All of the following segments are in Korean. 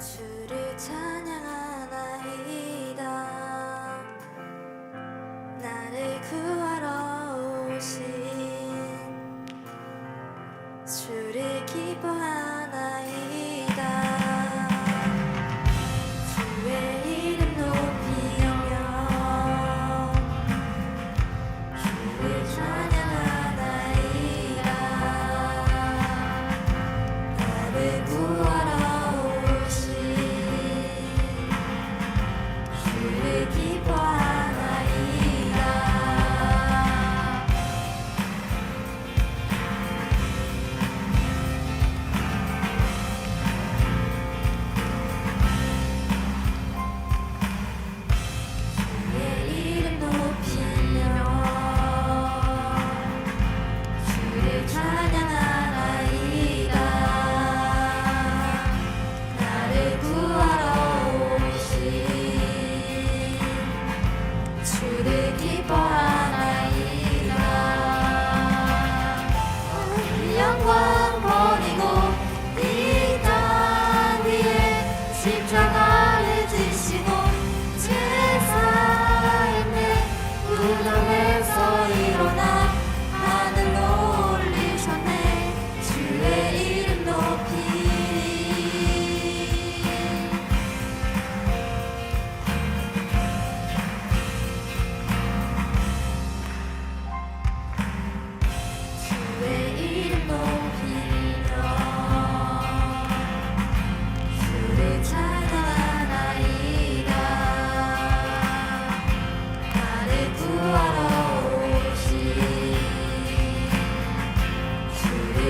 주를 찬양하나이다. 나를 구하러 오신 We keep on.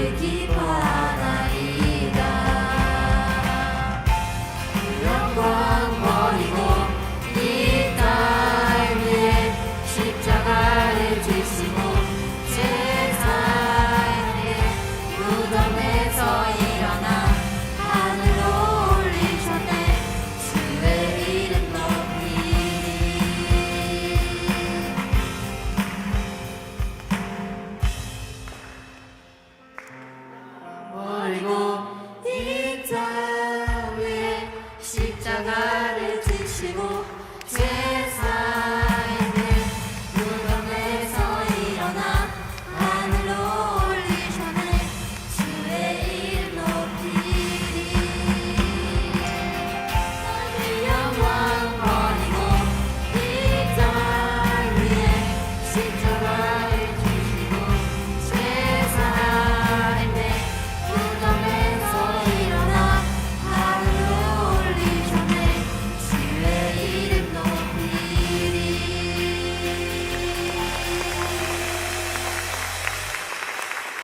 Take it.